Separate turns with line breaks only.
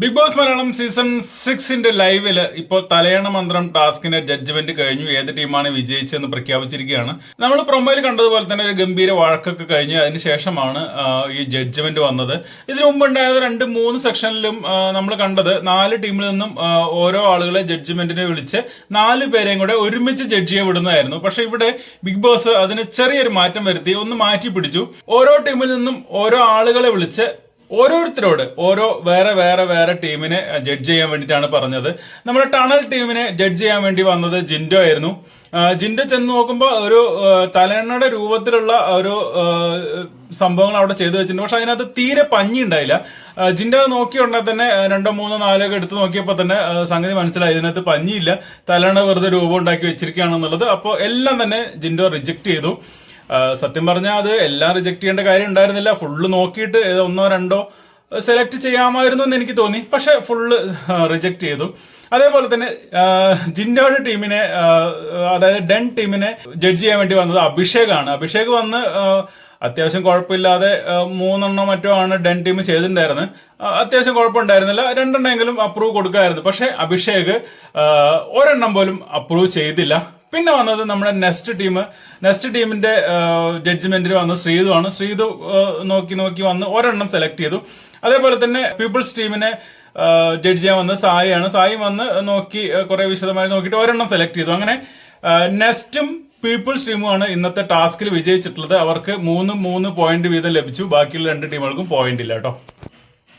Big Boss Malayalam season സിക്സിന്റെ ലൈവിൽ ഇപ്പോൾ തലയണ മന്ത്രം ടാസ്കിന്റെ ജഡ്ജ്മെന്റ് കഴിഞ്ഞു. ഏത് ടീമാണ് വിജയിച്ചെന്ന് പ്രഖ്യാപിച്ചിരിക്കുകയാണ്. നമ്മൾ പ്രൊമോയിൽ കണ്ടതുപോലെ തന്നെ ഒരു ഗംഭീര വഴക്കൊക്കെ കഴിഞ്ഞ്. അതിനുശേഷമാണ് ഈ ജഡ്ജ്മെന്റ് വന്നത്. ഇതിനു മുമ്പ് ഉണ്ടായത് രണ്ട് മൂന്ന് സെക്ഷനിലും നമ്മൾ കണ്ടത് നാല് ടീമിൽ നിന്നും ഓരോ ആളുകളെ ജഡ്ജ്മെന്റിനെ വിളിച്ച് നാല് പേരെയും കൂടെ ഒരുമിച്ച് ജഡ്ജ് ചെയ്യാൻ വിടുന്നതായിരുന്നു. പക്ഷെ ഇവിടെ ബിഗ് ബോസ് അതിന് ചെറിയൊരു മാറ്റം വരുത്തി. ഒന്ന് മാറ്റി പിടിച്ചു ഓരോ ടീമിൽ നിന്നും ഓരോ ആളുകളെ വിളിച്ച് ഓരോരുത്തരോട് ഓരോ വേറെ വേറെ വേറെ ടീമിനെ ജഡ്ജ് ചെയ്യാൻ വേണ്ടിയിട്ടാണ് പറഞ്ഞത്. നമ്മുടെ ടണൽ ടീമിനെ ജഡ്ജ് ചെയ്യാൻ വേണ്ടി വന്നത് ജിൻഡോ ആയിരുന്നു. ജിൻഡോ ചെന്ന് നോക്കുമ്പോൾ ഒരു ആ, രൂപത്തിലുള്ള ഒരു സംഭവങ്ങൾ അവിടെ ചെയ്തു വെച്ചിട്ടുണ്ട്. പക്ഷെ അതിനകത്ത് തീരെ പഞ്ഞി ഉണ്ടായില്ല. ജിൻഡോ നോക്കിയുണ്ടെങ്കിൽ തന്നെ രണ്ടോ മൂന്നോ നാലോ ഒക്കെ എടുത്ത് നോക്കിയപ്പോൾ തന്നെ സംഗതി മനസ്സിലായി. ഇതിനകത്ത് പഞ്ഞിയില്ല. തലയണ വെറുതെ രൂപം ഉണ്ടാക്കി വെച്ചിരിക്കുകയാണെന്നുള്ളത്. അപ്പോൾ എല്ലാം തന്നെ ജിൻഡോ റിജക്ട് ചെയ്തു. സത്യം പറഞ്ഞാൽ അത് എല്ലാം റിജക്ട് ചെയ്യേണ്ട കാര്യം ഉണ്ടായിരുന്നില്ല. ഫുള്ള് നോക്കിയിട്ട് ഒന്നോ രണ്ടോ സെലക്ട് ചെയ്യാമായിരുന്നു എന്ന് എനിക്ക് തോന്നി. പക്ഷെ ഫുള്ള് റിജക്ട് ചെയ്തു. അതേപോലെ തന്നെ ജിൻഡോയുടെ ടീമിനെ അതായത് ഡെൻ ടീമിനെ ജഡ്ജ് ചെയ്യാൻ വേണ്ടി വന്നത് അഭിഷേകാണ് അഭിഷേക് വന്ന് അത്യാവശ്യം കുഴപ്പമില്ലാതെ മൂന്നെണ്ണോ മറ്റോ ആണ് ഡെൻ ടീം ചെയ്തിട്ടുണ്ടായിരുന്നത് അത്യാവശ്യം കുഴപ്പമുണ്ടായിരുന്നില്ല. രണ്ടെണ്ണമെങ്കിലും അപ്രൂവ് കൊടുക്കായിരുന്നു. പക്ഷെ അഭിഷേക് ഒരെണ്ണം പോലും അപ്രൂവ് ചെയ്തില്ല. പിന്നെ വന്നത് നമ്മുടെ നെസ്റ്റ് ടീം. നെസ്റ്റ് ടീമിന്റെ ജഡ്ജ്മെന്റിൽ വന്ന ആണ്. ശ്രീതു നോക്കി നോക്കി വന്ന് ഒരെണ്ണം സെലക്ട് ചെയ്തു. അതേപോലെ തന്നെ പീപ്പിൾസ് ടീമിനെ ജഡ്ജ് ചെയ്യാൻ വന്നത് സായിയാണ് സായി വന്ന് നോക്കി കുറെ വിശദമായി നോക്കിയിട്ട് ഒരെണ്ണം സെലക്ട് ചെയ്തു. അങ്ങനെ നെസ്റ്റും പീപ്പിൾസ് ടീമുമാണ് ഇന്നത്തെ ടാസ്കിൽ വിജയിച്ചിട്ടുള്ളത്. അവർക്ക് മൂന്ന് മൂന്ന് പോയിന്റ് വീതം ലഭിച്ചു. ബാക്കിയുള്ള രണ്ട് ടീമുകൾക്കും പോയിന്റ് ഇല്ല കേട്ടോ.